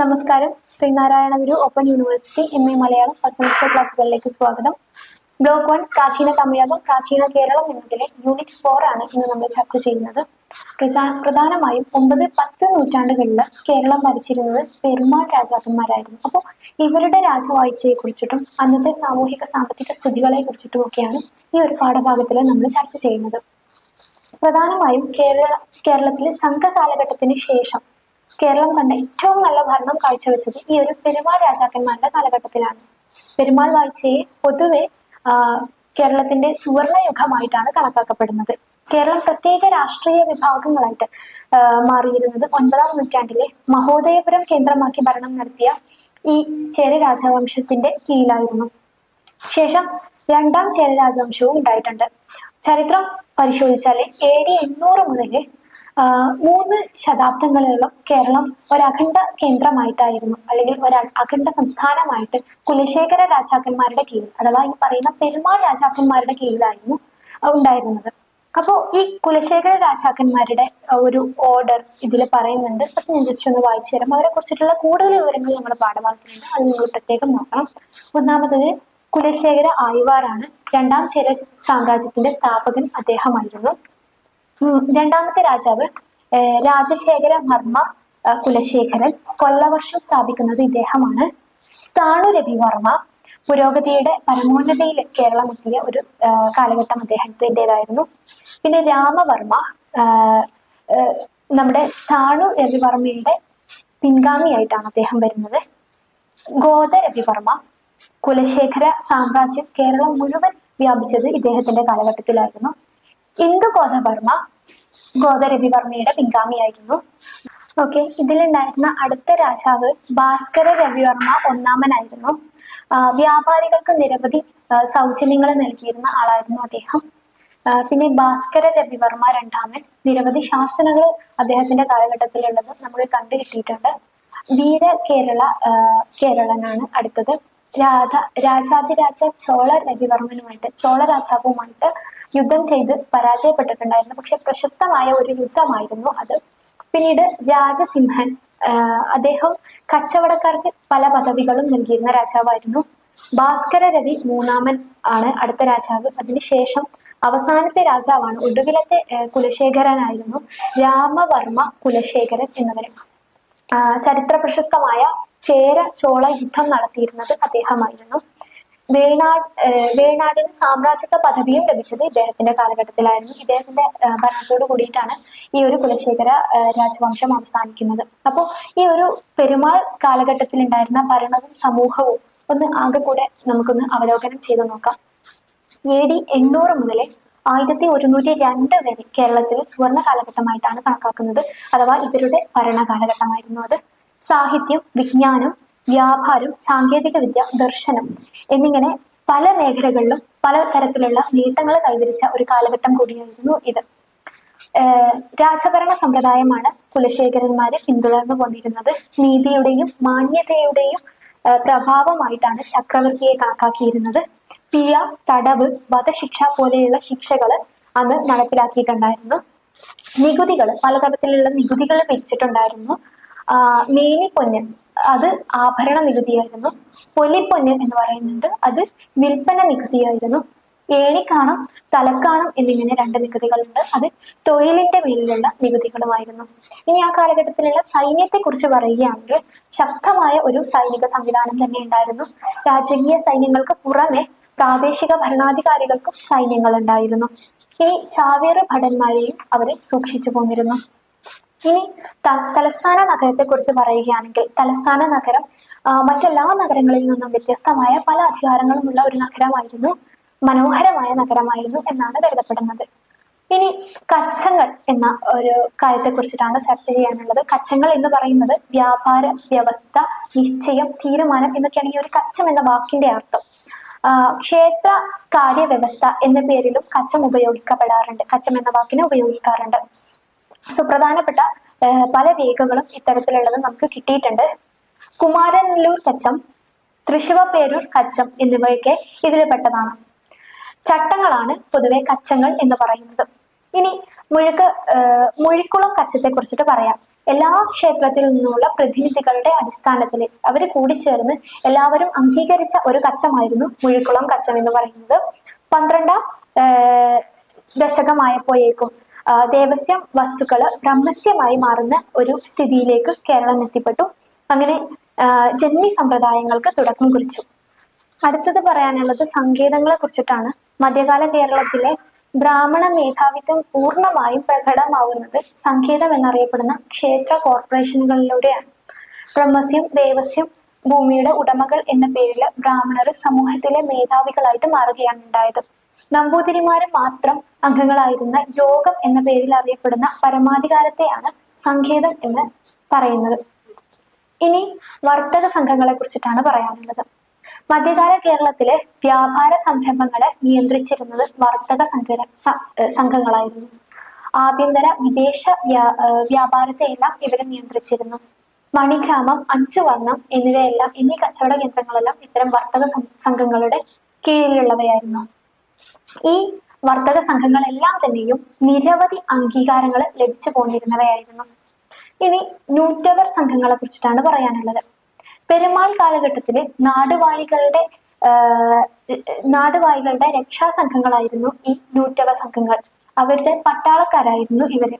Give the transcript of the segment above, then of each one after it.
നമസ്കാരം. Sreenarayana Guru open university M A Malayalam first semester ക്ലാസ്സുകളിലേക്ക് സ്വാഗതം. Block one പ്രാചീന തമിഴകം പ്രാചീന കേരളം എന്നതിലെ യൂണിറ്റ് ഫോർ ആണ് ഇന്ന് നമ്മൾ ചർച്ച ചെയ്യുന്നത്. പ്രധാനമായും ഒമ്പത് പത്ത് നൂറ്റാണ്ടുകളിൽ കേരളം ഭരിച്ചിരുന്നത് പെരുമാൾ രാജാക്കന്മാരായിരുന്നു. അപ്പോൾ ഇവരുടെ രാജവാഴ്ചയെ കുറിച്ചിട്ടും അന്നത്തെ സാമൂഹിക സാമ്പത്തിക സ്ഥിതികളെ കുറിച്ചിട്ടും ഒക്കെയാണ് ഈ ഒരു പാഠഭാഗത്തിൽ നമ്മൾ ചർച്ച ചെയ്യുന്നത്. പ്രധാനമായും കേരള കേരളത്തിലെ സംഘ കാലഘട്ടത്തിന് ശേഷം കേരളം കണ്ട ഏറ്റവും നല്ല ഭരണം കാഴ്ചവെച്ചത് ഈ ഒരു പെരുമാൾ രാജാക്കന്മാരുടെ കാലഘട്ടത്തിലാണ്. പെരുമാൾ വാഴ്ചയെ പൊതുവെ കേരളത്തിന്റെ സുവർണയുഗമായിട്ടാണ് കണക്കാക്കപ്പെടുന്നത്. കേരളം പ്രത്യേക രാഷ്ട്രീയ വിഭാഗങ്ങളായിട്ട് മാറിയിരുന്നത് ഒൻപതാം നൂറ്റാണ്ടിലെ മഹോദയപുരം കേന്ദ്രമാക്കി ഭരണം നടത്തിയ ഈ ചേര രാജവംശത്തിന്റെ കീഴിലായിരുന്നു. ശേഷം രണ്ടാം ചേര രാജവംശവും ഉണ്ടായിട്ടുണ്ട്. ചരിത്രം പരിശോധിച്ചാൽ എ ഡി എണ്ണൂറ് മുതൽ മൂന്ന് ശതാബ്ദങ്ങളിലും കേരളം ഒരഖണ്ഡ കേന്ദ്രമായിട്ടായിരുന്നു. അല്ലെങ്കിൽ ഒരു അഖണ്ഡ സംസ്ഥാനമായിട്ട് കുലശേഖര രാജാക്കന്മാരുടെ കീഴിൽ അഥവാ ഈ പറയുന്ന പെരുമാൾ രാജാക്കന്മാരുടെ കീഴിലായിരുന്നു ഉണ്ടായിരുന്നത്. അപ്പോൾ ഈ കുലശേഖര രാജാക്കന്മാരുടെ ഒരു ഓർഡർ ഇതിൽ പറയുന്നുണ്ട്. അത് ഞാൻ ജസ്റ്റ് ഒന്ന് വായിച്ചു തരാം. അവരെ കുറിച്ചിട്ടുള്ള കൂടുതൽ വിവരങ്ങൾ നമ്മുടെ പാഠഭാഗത്തിലുണ്ട്. അത് നിങ്ങൾ പ്രത്യേകം നോക്കണം. ഒന്നാമത്തത് കുലശേഖര ആയിവാറാണ് രണ്ടാം ചേര സാമ്രാജ്യത്തിന്റെ സ്ഥാപകൻ അദ്ദേഹമായിരുന്നു. രണ്ടാമത്തെ രാജാവ് രാജശേഖര വർമ്മ കുലശേഖരൻ കൊല്ലവർഷം സ്ഥാപിക്കുന്നത് ഇദ്ദേഹമാണ്. സ്ഥാണു രവിവർമ്മ പുരോഗതിയുടെ പരമോന്നതയിൽ കേരളം എത്തിയ ഒരു കാലഘട്ടം അദ്ദേഹത്തിന്റെതായിരുന്നു. പിന്നെ രാമവർമ്മ നമ്മുടെ സ്ഥാണു രവിവർമ്മയുടെ പിൻഗാമിയായിട്ടാണ് അദ്ദേഹം വരുന്നത്. ഗോദ രവിവർമ്മ കുലശേഖര സാമ്രാജ്യം കേരളം മുഴുവൻ വ്യാപിച്ചത് ഇദ്ദേഹത്തിന്റെ കാലഘട്ടത്തിലായിരുന്നു. ഇന്ദു ഗോദവർമ്മ ഗോദരവിവർമ്മയുടെ പിൻഗാമിയായിരുന്നു. ഓക്കെ ഇതിലുണ്ടായിരുന്ന അടുത്ത രാജാവ് ഭാസ്കര രവിവർമ്മ ഒന്നാമനായിരുന്നു. വ്യാപാരികൾക്ക് നിരവധി സൗജന്യങ്ങൾ നൽകിയിരുന്ന ആളായിരുന്നു അദ്ദേഹം. പിന്നെ ഭാസ്കര രവിവർമ്മ രണ്ടാമൻ. നിരവധി ശാസനങ്ങൾ അദ്ദേഹത്തിന്റെ കാലഘട്ടത്തിലുള്ളത് നമ്മൾ കണ്ടു കിട്ടിയിട്ടുണ്ട് വീര കേരള കേരളനാണ് അടുത്തത്. രാധ രാജാതിരാജ ചോള രവിവർമ്മനുമായിട്ട് ചോള രാജാവുമായിട്ട് യുദ്ധം ചെയ്ത് പരാജയപ്പെട്ടിട്ടുണ്ടായിരുന്നു. പക്ഷെ പ്രശസ്തമായ ഒരു യുദ്ധമായിരുന്നു അത്. പിന്നീട് രാജസിംഹൻ അദ്ദേഹം കച്ചവടക്കാർക്ക് പല പദവികളും നൽകിയിരുന്ന രാജാവായിരുന്നു. ഭാസ്കര രവി മൂന്നാമൻ ആണ് അടുത്ത രാജാവ്. അതിനുശേഷം അവസാനത്തെ രാജാവാണ് ഒടുവിലത്തെ കുലശേഖരനായിരുന്നു രാമവർമ്മ കുലശേഖരൻ എന്നിവർ ആ, ചരിത്ര പ്രശസ്തമായ ചേര ചോള യുദ്ധം നടത്തിയിരുന്നത് അദ്ദേഹമായിരുന്നു. വേണാട് വേണാടിന് സാമ്രാജ്യത്വ പദവിയും ലഭിച്ചത് ഇദ്ദേഹത്തിന്റെ കാലഘട്ടത്തിലായിരുന്നു. ഇദ്ദേഹത്തിന്റെ ഭരണത്തോട് കൂടിയിട്ടാണ് ഈ ഒരു കുലശേഖര രാജവംശം അവസാനിക്കുന്നത്. അപ്പോൾ ഈ ഒരു പെരുമാൾ കാലഘട്ടത്തിൽ ഉണ്ടായിരുന്ന ഭരണവും സമൂഹവും ഒന്ന് ആകെ കൂടെ നമുക്കൊന്ന് അവലോകനം ചെയ്തു നോക്കാം. എ ഡി എണ്ണൂറ് മുതൽ ആയിരത്തി ഒരുന്നൂറ്റി രണ്ട് വരെ കേരളത്തിലെ സുവർണ കാലഘട്ടമായിട്ടാണ് കണക്കാക്കുന്നത്. അഥവാ ഇവരുടെ ഭരണ കാലഘട്ടമായിരുന്നു അത്. സാഹിത്യം വിജ്ഞാനം വ്യാപാരം സാങ്കേതിക വിദ്യ ദർശനം എന്നിങ്ങനെ പല മേഖലകളിലും പല തരത്തിലുള്ള നേട്ടങ്ങൾ കൈവരിച്ച ഒരു കാലഘട്ടം കൂടിയായിരുന്നു ഇത്. രാജഭരണ സമ്പ്രദായമാണ് കുലശേഖരന്മാര് പിന്തുടർന്നു പോന്നിരുന്നത് നീതിയുടെയും മാന്യതയുടെയും പ്രഭാവമായിട്ടാണ് ചക്രവർത്തിയെ കണക്കാക്കിയിരുന്നത്. പിഴ തടവ് വധശിക്ഷ പോലെയുള്ള ശിക്ഷകൾ അന്ന് നടപ്പിലാക്കിയിട്ടുണ്ടായിരുന്നു. നികുതികൾ പലതരത്തിലുള്ള നികുതികൾ പിരിച്ചിട്ടുണ്ടായിരുന്നു. ആ, മേനിപ്പൊന്ന് അത് ആഭരണ നികുതിയായിരുന്നു. പൊലിപ്പൊന്ന് എന്ന് പറയുന്നുണ്ട്. അത് വിൽപ്പന നികുതിയായിരുന്നു. ഏണിക്കാണം തലക്കാണം എന്നിങ്ങനെ രണ്ട് നികുതികളുണ്ട്. അത് തൊഴിലിന്റെ മേലിലുള്ള നികുതികളുമായിരുന്നു. ഇനി ആ കാലഘട്ടത്തിലുള്ള സൈന്യത്തെ കുറിച്ച് പറയുകയാണെങ്കിൽ ശക്തമായ ഒരു സൈനിക സംവിധാനം തന്നെ ഉണ്ടായിരുന്നു. രാജകീയ സൈന്യങ്ങൾക്ക് പുറമെ പ്രാദേശിക ഭരണാധികാരികൾക്കും സൈന്യങ്ങൾ ഉണ്ടായിരുന്നു ഇനി ചാവേറ് ഭടന്മാരെയും അവരെ സൂക്ഷിച്ചു പോന്നിരുന്നു. ഇനി തലസ്ഥാന നഗരത്തെ കുറിച്ച് പറയുകയാണെങ്കിൽ തലസ്ഥാന നഗരം മറ്റെല്ലാ നഗരങ്ങളിൽ നിന്നും വ്യത്യസ്തമായ പല അധികാരങ്ങളുമുള്ള ഒരു നഗരമായിരുന്നു മനോഹരമായ നഗരമായിരുന്നു എന്നാണ് കരുതപ്പെടുന്നത്. ഇനി കച്ചങ്ങൾ എന്ന ഒരു കാര്യത്തെ കുറിച്ചിട്ടാണ് ചർച്ച ചെയ്യാനുള്ളത്. കച്ചങ്ങൾ എന്ന് പറയുന്നത് വ്യാപാര വ്യവസ്ഥ നിശ്ചയം തീരുമാനം എന്നൊക്കെയാണ് ഈ ഒരു കച്ചം എന്ന വാക്കിന്റെ അർത്ഥം. ക്ഷേത്ര കാര്യവ്യവസ്ഥ എന്ന പേരിലും കച്ചം ഉപയോഗിക്കപ്പെടാറുണ്ട്. കച്ചം എന്ന വാക്കിനെ ഉപയോഗിക്കാറുണ്ട്. സുപ്രധാനപ്പെട്ട പ്രധാനപ്പെട്ട പല രേഖകളും ഇത്തരത്തിലുള്ളത് നമുക്ക് കിട്ടിയിട്ടുണ്ട്. കുമാരനല്ലൂർ കച്ചം തൃശിവപേരൂർ കച്ചം എന്നിവയൊക്കെ ഇതിൽ പെട്ടതാണ്. ചട്ടങ്ങളാണ് പൊതുവെ കച്ചങ്ങൾ എന്ന് പറയുന്നത്. ഇനി മുഴുക്ക് മുഴിക്കുളം കച്ചത്തെ കുറിച്ചിട്ട് പറയാം. എല്ലാ ക്ഷേത്രത്തിൽ നിന്നുള്ള പ്രതിനിധികളുടെ അടിസ്ഥാനത്തിൽ അവർ കൂടിച്ചേർന്ന് എല്ലാവരും അംഗീകരിച്ച ഒരു കച്ചമായിരുന്നു മുഴിക്കുളം കച്ചം എന്ന് പറയുന്നത്. പന്ത്രണ്ടാം ദശകമായപ്പോയേക്കും ദേവസ്യം വസ്തുക്കൾ ബ്രഹ്മസ്യമായി മാറുന്ന ഒരു സ്ഥിതിയിലേക്ക് കേരളം എത്തിപ്പെട്ടു. അങ്ങനെ ജന്മി സമ്പ്രദായങ്ങൾക്ക് തുടക്കം കുറിച്ചു. അടുത്തത് പറയാനുള്ളത് സങ്കേതങ്ങളെ കുറിച്ചിട്ടാണ്. മധ്യകാല കേരളത്തിലെ ബ്രാഹ്മണ മേധാവിത്വം പൂർണമായും പ്രകടമാവുന്നത് സങ്കേതം എന്നറിയപ്പെടുന്ന ക്ഷേത്ര കോർപ്പറേഷനുകളിലൂടെയാണ്. ബ്രഹ്മസ്യം ദേവസ്യം ഭൂമിയുടെ ഉടമകൾ എന്ന പേരിൽ ബ്രാഹ്മണർ സമൂഹത്തിലെ മേധാവികളായിട്ട് മാറുകയാണ് ഉണ്ടായത്. നമ്പൂതിരിമാര് മാത്രം അംഗങ്ങളായിരുന്ന യോഗം എന്ന പേരിൽ അറിയപ്പെടുന്ന പരമാധികാരത്തെയാണ് സംഖേതം എന്ന് പറയുന്നത്. ഇനി വർത്തക സംഘങ്ങളെ കുറിച്ചിട്ടാണ് പറയാനുള്ളത്. മധ്യകാല കേരളത്തിലെ വ്യാപാര സംരംഭങ്ങളെ നിയന്ത്രിച്ചിരുന്നത് വർത്തക സംഘ സംഘങ്ങളായിരുന്നു. ആഭ്യന്തര വിദേശ വ്യാ വ്യാപാരത്തെയെല്ലാം ഇവരെ നിയന്ത്രിച്ചിരുന്നു. മണിഗ്രാമം അഞ്ചു വർണം എന്നിവയെല്ലാം എന്നീ കച്ചവട കേന്ദ്രങ്ങളെല്ലാം ഇത്തരം വർത്തക സംഘങ്ങളുടെ കീഴിലുള്ളവയായിരുന്നു. ഈ വർത്തക സംഘങ്ങളെല്ലാം തന്നെയും നിരവധി അംഗീകാരങ്ങൾ ലഭിച്ചു പോന്നിരുന്നവയായിരുന്നു ഇനി നൂറ്റവർ സംഘങ്ങളെ കുറിച്ചിട്ടാണ് പറയാനുള്ളത്. പെരുമാൾ കാലഘട്ടത്തിലെ നാടുവാഴികളുടെ നാടുവാഴികളുടെ രക്ഷാ സംഘങ്ങളായിരുന്നു ഈ നൂറ്റവ സംഘങ്ങൾ. അവരുടെ പട്ടാളക്കാരായിരുന്നു ഇവർ.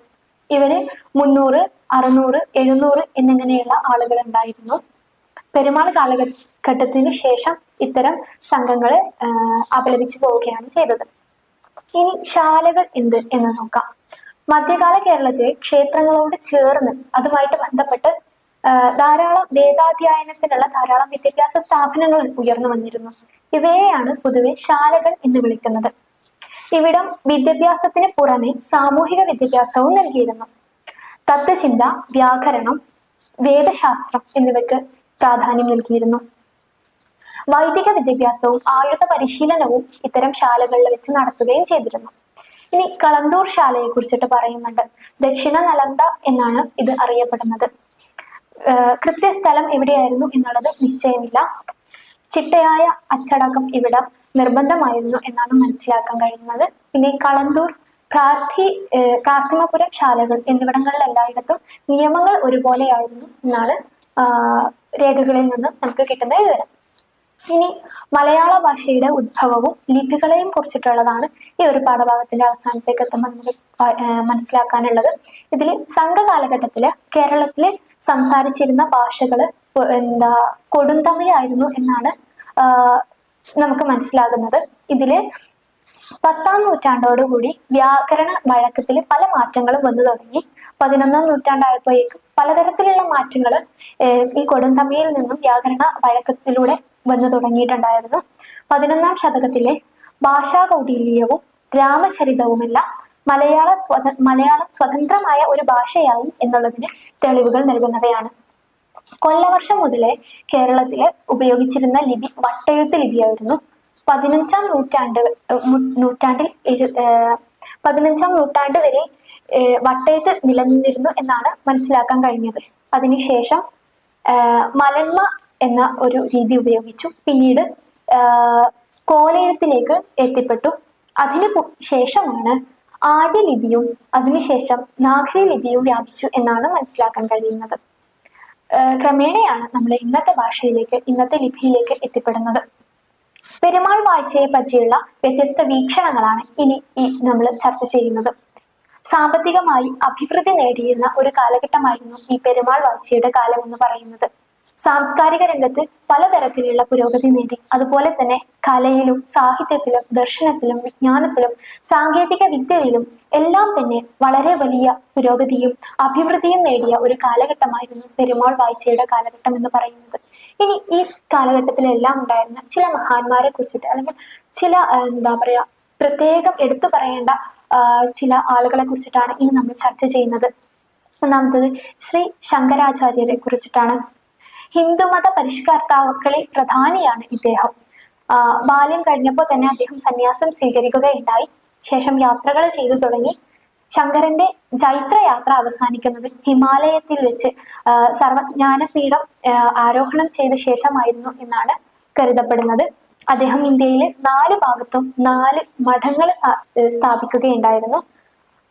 ഇവർ മുന്നൂറ് അറുന്നൂറ് എഴുന്നൂറ് എന്നിങ്ങനെയുള്ള ആളുകൾ ഉണ്ടായിരുന്നു പെരുമാൾ കാലഘട്ടത്തിന് ശേഷം ഇത്തരം സംഘങ്ങളെ അപലപിച്ചു പോവുകയാണ് ചെയ്തത്. ഇനി ശാലകൾ എന്ത് എന്ന് നോക്കാം. മധ്യകാല കേരളത്തിലെ ക്ഷേത്രങ്ങളോട് ചേർന്ന് അതുമായിട്ട് ബന്ധപ്പെട്ട് ധാരാളം വേദാധ്യായനത്തിനുള്ള ധാരാളം വിദ്യാഭ്യാസ സ്ഥാപനങ്ങൾ ഉയർന്നു വന്നിരുന്നു. ഇവയെയാണ് പൊതുവെ ശാലകൾ എന്ന് വിളിക്കുന്നത്. ഇവിടം വിദ്യാഭ്യാസത്തിന് പുറമെ സാമൂഹിക വിദ്യാഭ്യാസവും നൽകിയിരുന്നു. തത്വചിന്ത വ്യാകരണം വേദശാസ്ത്രം എന്നിവയ്ക്ക് പ്രാധാന്യം നൽകിയിരുന്നു. വൈദിക വിദ്യാഭ്യാസവും ആയുധ പരിശീലനവും ഇത്തരം ശാലകളിൽ വെച്ച് നടത്തുകയും ചെയ്തിരുന്നു. ഇനി കളന്തൂർ ശാലയെ കുറിച്ചിട്ട് പറയുന്നുണ്ട്. ദക്ഷിണ നലന്ത എന്നാണ് ഇത് അറിയപ്പെടുന്നത്. കൃത്യസ്ഥലം എവിടെയായിരുന്നു എന്നുള്ളത് നിശ്ചയമില്ല. ചിട്ടയായ അച്ചടക്കം ഇവിടെ നിർബന്ധമായിരുന്നു എന്നാണ് മനസ്സിലാക്കാൻ കഴിയുന്നത്. പിന്നെ കളന്തൂർ പ്രാർത്ഥി പ്രാർത്ഥിമപുരം ശാലകൾ എന്നിവിടങ്ങളിൽ എല്ലായിടത്തും നിയമങ്ങൾ ഒരുപോലെയായിരുന്നു എന്നാണ് രേഖകളിൽ നിന്ന് നമുക്ക് കിട്ടുന്ന വിവരം. ഇനി മലയാള ഭാഷയുടെ ഉദ്ഭവവും ലിപികളെയും കുറിച്ചിട്ടുള്ളതാണ് ഈ ഒരു പാഠഭാഗത്തിന്റെ അവസാനത്തേക്ക് എത്തുമ്പോൾ നമുക്ക് മനസ്സിലാക്കാനുള്ളത്. ഇതിൽ സംഘകാലഘട്ടത്തിൽ കേരളത്തിൽ സംസാരിച്ചിരുന്ന ഭാഷകൾ എന്താ കൊടുന്തമിഴായിരുന്നു എന്നാണ് നമുക്ക് മനസ്സിലാകുന്നത്. ഇതിൽ പത്താം നൂറ്റാണ്ടോടുകൂടി വ്യാകരണ വഴക്കത്തിൽ പല മാറ്റങ്ങളും വന്നു തുടങ്ങി. പതിനൊന്നാം നൂറ്റാണ്ടായപ്പോഴേക്കും പലതരത്തിലുള്ള മാറ്റങ്ങൾ ഈ കൊടുന്തമിഴിൽ നിന്നും വ്യാകരണ വഴക്കത്തിലൂടെ വന്നു തുടങ്ങിയിട്ടുണ്ടായിരുന്നു. പതിനൊന്നാം ശതകത്തിലെ ഭാഷാ കൗടില്യവും രാമചരിതവുമെല്ലാം മലയാള സ്വത മലയാളം സ്വതന്ത്രമായ ഒരു ഭാഷയായി എന്നുള്ളതിന് തെളിവുകൾ നൽകുന്നവയാണ്. കൊല്ലവർഷം മുതലേ കേരളത്തിൽ ഉപയോഗിച്ചിരുന്ന ലിപി വട്ടെഴുത്ത് ലിപിയായിരുന്നു. പതിനഞ്ചാം നൂറ്റാണ്ട് നൂറ്റാണ്ടിൽ എഴു പതിനഞ്ചാം നൂറ്റാണ്ട് വരെ വട്ടയത്ത് നിലനിന്നിരുന്നു എന്നാണ് മനസ്സിലാക്കാൻ കഴിഞ്ഞത്. അതിനുശേഷം മലന്മ എന്ന ഒരു രീതി ഉപയോഗിച്ചു. പിന്നീട് കോലയിടത്തിലേക്ക് എത്തിപ്പെട്ടു. അതിനു ശേഷമാണ് ആര്യലിപിയും അതിനുശേഷം നാഗരി ലിപിയും വ്യാപിച്ചു എന്നാണ് മനസ്സിലാക്കാൻ കഴിയുന്നത്. ക്രമേണയാണ് നമ്മൾ ഇന്നത്തെ ഭാഷയിലേക്ക് ഇന്നത്തെ ലിപിയിലേക്ക് എത്തിപ്പെടുന്നത്. പെരുമാൾ വാഴ്ചയെ പറ്റിയുള്ള വ്യത്യസ്ത വീക്ഷണങ്ങളാണ് ഇനി ഈ നമ്മൾ ചർച്ച ചെയ്യുന്നത്. സാമ്പത്തികമായി അഭിവൃദ്ധി നേടിയിരുന്ന ഒരു കാലഘട്ടമായിരുന്നു ഈ പെരുമാൾ വാഴ്ചയുടെ കാലം എന്ന് പറയുന്നത്. സാംസ്കാരിക രംഗത്ത് പലതരത്തിലുള്ള പുരോഗതി നേടി. അതുപോലെ തന്നെ കലയിലും സാഹിത്യത്തിലും ദർശനത്തിലും വിജ്ഞാനത്തിലും സാങ്കേതിക വിദ്യയിലും എല്ലാം തന്നെ വളരെ വലിയ പുരോഗതിയും അഭിവൃദ്ധിയും നേടിയ ഒരു കാലഘട്ടമായിരുന്നു പെരുമാൾ വായിച്ചയുടെ കാലഘട്ടം എന്ന് പറയുന്നത്. ഇനി ഈ കാലഘട്ടത്തിലെല്ലാം ഉണ്ടായിരുന്ന ചില മഹാന്മാരെ കുറിച്ചിട്ട് അല്ലെങ്കിൽ ചില എന്താ പറയാ പ്രത്യേകം എടുത്തു പറയേണ്ട ചില ആളുകളെ കുറിച്ചിട്ടാണ് ഇനി നമ്മൾ ചർച്ച ചെയ്യുന്നത്. ഒന്നാമത്തത് ശ്രീ ശങ്കരാചാര്യരെ കുറിച്ചിട്ടാണ് ഹിന്ദുമത പരിഷ്കർത്താക്കളിൽ പ്രധാനിയാണ് ഇദ്ദേഹം. ബാല്യം കഴിഞ്ഞപ്പോൾ തന്നെ അദ്ദേഹം സന്യാസം സ്വീകരിക്കുകയുണ്ടായി. ശേഷം യാത്രകൾ ചെയ്തു തുടങ്ങി. ശങ്കരന്റെ ജൈത്രയാത്ര അവസാനിക്കുന്നത് ഹിമാലയത്തിൽ വെച്ച് സർവജ്ഞാനപീഠം ആരോഹണം ചെയ്ത ശേഷമായിരുന്നു എന്നാണ് കരുതപ്പെടുന്നത്. അദ്ദേഹം ഇന്ത്യയിലെ നാല് ഭാഗത്തും നാല് മഠങ്ങൾ സ്ഥാപിക്കുകയുണ്ടായിരുന്നു.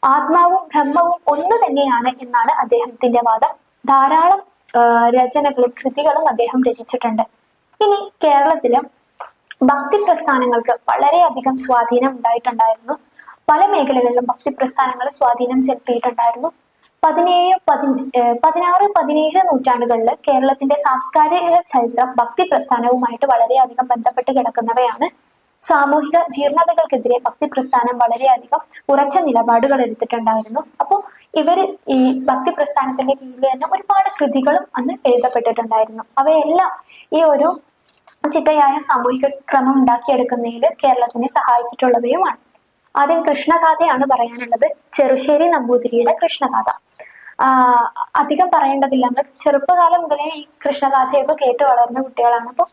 ആത്മാവും ബ്രഹ്മവും ഒന്ന് തന്നെയാണ് എന്നാണ് അദ്ദേഹത്തിന്റെ വാദം. ധാരാളം രചനകളും കൃതികളും അദ്ദേഹം രചിച്ചിട്ടുണ്ട്. ഇനി കേരളത്തിലും ഭക്തി പ്രസ്ഥാനങ്ങൾക്ക് വളരെയധികം സ്വാധീനം ഉണ്ടായിട്ടുണ്ടായിരുന്നു. പല മേഖലകളിലും ഭക്തി പ്രസ്ഥാനങ്ങൾ സ്വാധീനം ചെലുത്തിയിട്ടുണ്ടായിരുന്നു. പതിനേഴ് പതി പതിനാറ് പതിനേഴ് നൂറ്റാണ്ടുകളിൽ കേരളത്തിന്റെ സാംസ്കാരിക ചരിത്രം ഭക്തി പ്രസ്ഥാനവുമായിട്ട് വളരെയധികം ബന്ധപ്പെട്ട് കിടക്കുന്നവയാണ്. സാമൂഹിക ജീർണതകൾക്കെതിരെ ഭക്തി പ്രസ്ഥാനം വളരെയധികം ഉറച്ച നിലപാടുകൾ എടുത്തിട്ടുണ്ടായിരുന്നു. അപ്പോൾ ഇവർ ഈ ഭക്തി പ്രസ്ഥാനത്തിന്റെ കീഴിൽ തന്നെ ഒരുപാട് കൃതികളും അന്ന് എഴുതപ്പെട്ടിട്ടുണ്ടായിരുന്നു. അവയെല്ലാം ഈ ഒരു ചിട്ടയായ സാമൂഹിക ക്രമം ഉണ്ടാക്കിയെടുക്കുന്നതിൽ കേരളത്തിനെ സഹായിച്ചിട്ടുള്ളവയുമാണ്. ആദ്യം കൃഷ്ണഗാഥയാണ് പറയാനുള്ളത്. ചെറുശ്ശേരി നമ്പൂതിരിയുടെ കൃഷ്ണഗാഥ അധികം പറയേണ്ടതില്ല. നമ്മൾ ചെറുപ്പകാലം മുതലേ ഈ കൃഷ്ണഗാഥയൊക്കെ കേട്ട് വളർന്ന കുട്ടികളാണ്. അപ്പോൾ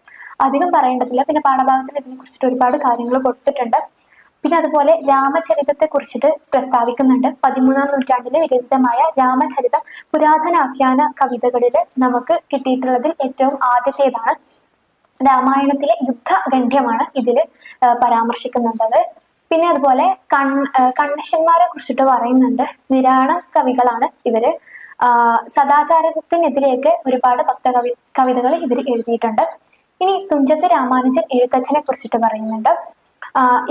അധികം പറയേണ്ടതില്ല. പിന്നെ പാഠഭാഗത്തിൽ ഇതിനെ കുറിച്ചിട്ട് ഒരുപാട് കാര്യങ്ങൾ കൊടുത്തിട്ടുണ്ട്. പിന്നെ അതുപോലെ രാമചരിതത്തെ കുറിച്ചിട്ട് പ്രസ്താവിക്കുന്നുണ്ട്. പതിമൂന്നാം നൂറ്റാണ്ടിലെ വിരചിതമായ രാമചരിതം പുരാതനാഖ്യാന കവിതകളിൽ നമുക്ക് കിട്ടിയിട്ടുള്ളതിൽ ഏറ്റവും ആദ്യത്തേതാണ്. രാമായണത്തിലെ യുദ്ധഗണ്ഡ്യമാണ് ഇതിൽ പരാമർശിക്കുന്നുണ്ടത്. പിന്നെ അതുപോലെ കൺ കണ്ണശന്മാരെ കുറിച്ചിട്ട് പറയുന്നുണ്ട്. നിരാണ കവികളാണ് ഇവർ. സദാചാരത്തിനെതിരെയൊക്കെ ഒരുപാട് ഭക്തകവി കവിതകൾ ഇവർ എഴുതിയിട്ടുണ്ട്. ഇനി തുഞ്ചത്ത് രാമാനുജൻ എഴുത്തച്ഛനെ കുറിച്ചിട്ട് പറയുന്നുണ്ട്.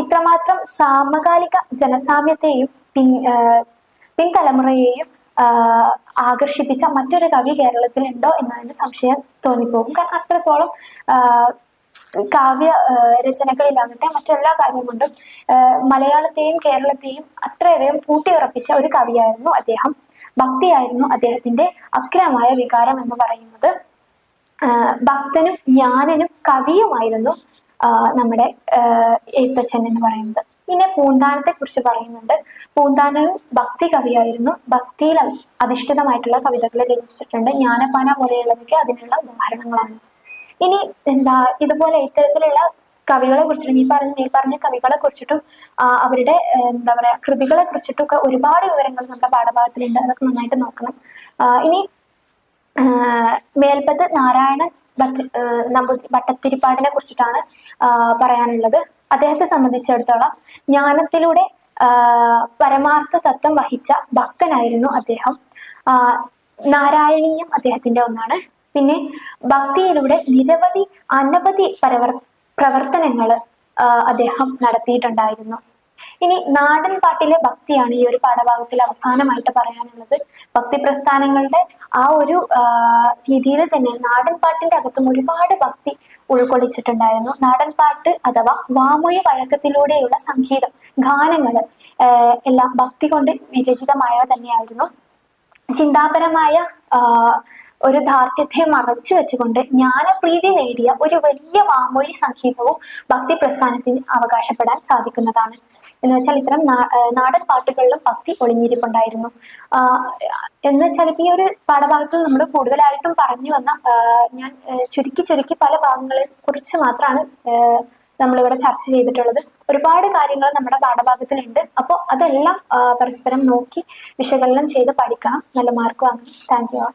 ഇത്രമാത്രം സാമകാലിക ജനസാമ്യത്തെയും പിൻ പിൻതലമുറയെയും ആകർഷിപ്പിച്ച മറ്റൊരു കവി കേരളത്തിൽ ഉണ്ടോ എന്നതിന് സംശയം തോന്നിപ്പോകും. കാരണം അത്രത്തോളം കാവ്യ രചനകളിലാകട്ടെ മറ്റെല്ലാ കാര്യം കൊണ്ടും മലയാളത്തെയും കേരളത്തെയും അത്രയധികം കൂട്ടിയുറപ്പിച്ച ഒരു കവിയായിരുന്നു അദ്ദേഹം. ഭക്തിയായിരുന്നു അദ്ദേഹത്തിന്റെ അഗ്രമായ വികാരം എന്ന് പറയുന്നത്. ഭക്തനും ജ്ഞാനനും കവിയുമായിരുന്നു നമ്മുടെ എഴുത്തച്ഛൻ എന്ന് പറയുന്നത്. പിന്നെ പൂന്താനത്തെ കുറിച്ച് പറയുന്നുണ്ട്. പൂന്താനനും ഭക്തി കവിയായിരുന്നു. ഭക്തിയിൽ അധി- അധിഷ്ഠിതമായിട്ടുള്ള കവിതകൾ രചിച്ചിട്ടുണ്ട്. ജ്ഞാനപാന പോലെയുള്ളതൊക്കെ അതിനുള്ള ഉദാഹരണങ്ങളാണ്. ഇനി എന്താ ഇതുപോലെ ഇത്തരത്തിലുള്ള കവികളെ കുറിച്ചിട്ടും ഈ പറഞ്ഞ ഈ പറഞ്ഞ കവികളെ കുറിച്ചിട്ടും അവരുടെ എന്താ പറയാ കൃതികളെ കുറിച്ചിട്ടും ഒക്കെ ഒരുപാട് വിവരങ്ങൾ നമ്മുടെ പാഠഭാഗത്തിലുണ്ട്. അതൊക്കെ നന്നായിട്ട് നോക്കണം. ഇനി മേൽപ്പത്ത് നാരായണൻ നമ്പൂതിരി ഭട്ടത്തിരിപ്പാടിനെ കുറിച്ചിട്ടാണ് പറയാനുള്ളത്. അദ്ദേഹത്തെ സംബന്ധിച്ചിടത്തോളം ജ്ഞാനത്തിലൂടെ പരമാർത്ഥ തത്വം വഹിച്ച ഭക്തനായിരുന്നു അദ്ദേഹം. നാരായണീയം അദ്ദേഹത്തിന്റെ ഒന്നാണ്. പിന്നെ ഭക്തിയിലൂടെ നിരവധി അനവധി പരവർ പ്രവർത്തനങ്ങൾ അദ്ദേഹം നടത്തിയിട്ടുണ്ടായിരുന്നു. ഇനി നാടൻ പാട്ടിലെ ഭക്തിയാണ് ഈ ഒരു പാഠഭാഗത്തിൽ അവസാനമായിട്ട് പറയാനുള്ളത്. ഭക്തി പ്രസ്ഥാനങ്ങളുടെ ആ ഒരു രീതിയിൽ തന്നെ നാടൻ പാട്ടിന്റെ അകത്തും ഒരുപാട് ഭക്തി ഉൾക്കൊള്ളിച്ചിട്ടുണ്ടായിരുന്നു. നാടൻ പാട്ട് അഥവാ വാമൊഴി വഴക്കത്തിലൂടെയുള്ള സംഗീതം ഗാനങ്ങൾ എല്ലാം ഭക്തി കൊണ്ട് വിരചിതമായവ തന്നെയായിരുന്നു. ചിന്താപരമായ ഒരു ദാർഢ്യത്തെ മറച്ചു വെച്ചുകൊണ്ട് ജ്ഞാനപ്രീതി നേടിയ ഒരു വലിയ വാമൊഴി സംഗീതവും ഭക്തി പ്രസ്ഥാനത്തിന് അവകാശപ്പെടാൻ സാധിക്കുന്നതാണ്. എന്ന് വെച്ചാൽ ഇത്തരം നാടൻ പാട്ടുകളിലും ഭക്തി ഒളിഞ്ഞിരിപ്പുണ്ടായിരുന്നു. എന്ന് വെച്ചാൽ ഈ ഒരു പാഠഭാഗത്തിൽ നമ്മൾ കൂടുതലായിട്ടും പറഞ്ഞു വന്ന ഞാൻ ചുരുക്കി ചുരുക്കി പല ഭാഗങ്ങളെ കുറിച്ച് മാത്രമാണ് നമ്മളിവിടെ ചർച്ച ചെയ്തിട്ടുള്ളത്. ഒരുപാട് കാര്യങ്ങൾ നമ്മുടെ പാഠഭാഗത്തിലുണ്ട്. അപ്പോൾ അതെല്ലാം പരസ്പരം നോക്കി വിശകലനം ചെയ്ത് പഠിക്കണം. നല്ല മാർക്ക് വാങ്ങണം. Thank you.